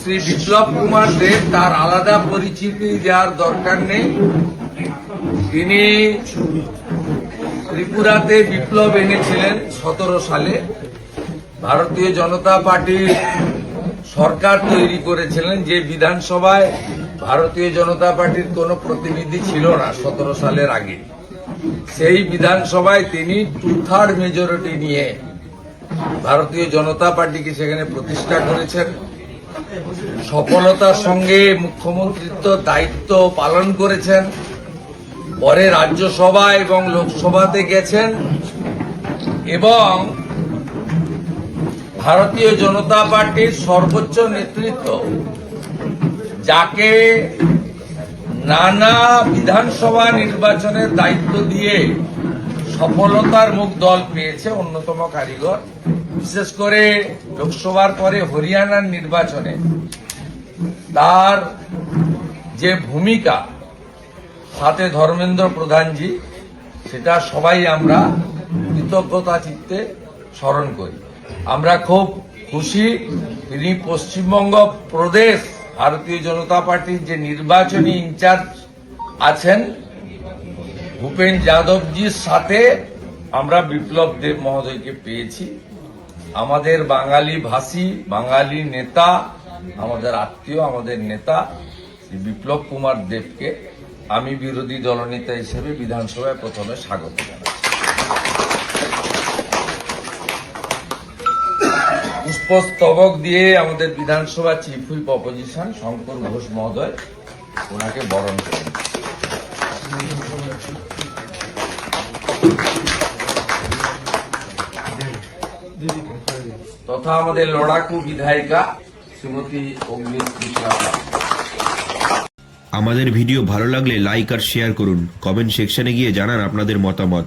শ্রী বিপ্লব কুমার দেব তার আলাদা পরিচিতি দেওয়ার দরকার নেই। তিনি ত্রিপুরাতে বিপ্লব এনেছিলেন সতেরো সালে। ভারতীয় জনতা পার্টির সরকার তৈরি করেছিলেন যে বিধানসভায় ভারতীয় জনতা পার্টির কোনো প্রতিনিধি ছিল না সতেরো সালের আগে। সেই বিধানসভায় তিনি টু থার্ড মেজরিটি নিয়ে ভারতীয় জনতা পার্টিকে সেখানে প্রতিষ্ঠা করেছেন। সফলতার সঙ্গে মুখ্যমন্ত্রিত্ব দায়িত্ব পালন করেছেন। পরে রাজ্যসভা এবং লোকসভাতে গেছেন এবং ভারতীয় জনতা পার্টির সর্বোচ্চ নেতৃত্ব, যাকে নানা বিধানসভা নির্বাচনের দায়িত্ব দিয়ে সফলতার মুখ দল পেয়েছে অন্যতম কারিগর। বিশেষ করে লোকসভার পরে হরিয়ানার নির্বাচনে তার যে ভূমিকা, সাথে ধর্মেন্দ্র প্রধানজি, সেটা সবাই আমরা কৃতজ্ঞতা চিত্তে স্মরণ করি। আমরা খুব খুশি তিনি পশ্চিমবঙ্গ প্রদেশ ভারতীয় জনতা পার্টির যে নির্বাচনী ইনচার্জ আছেন, ভূপেন যাদবজির সাথে আমরা বিপ্লব দেব মহোদয়কে পেয়েছি। আমাদের বাঙালি ভাষী, বাঙালি নেতা, আমাদের আত্মীয়, আমাদের নেতা বিপ্লব কুমার দেবকে আমি বিরোধী দলনেতা হিসেবে বিধানসভায় প্রথমে স্বাগত জানাই পুষ্পস্তবক দিয়ে আমাদের বিধানসভা chief whip opposition Shankar Ghosh মহোদয় ওনাকে বরণ করেন। তথা আমাদের লড়াকু বিধায়িকা শ্রীমতী অগ্নি আমাদের ভিডিও ভালো লাগলে লাইক আর শেয়ার করুন। কমেন্ট সেকশনে গিয়ে জানান আপনাদের মতামত।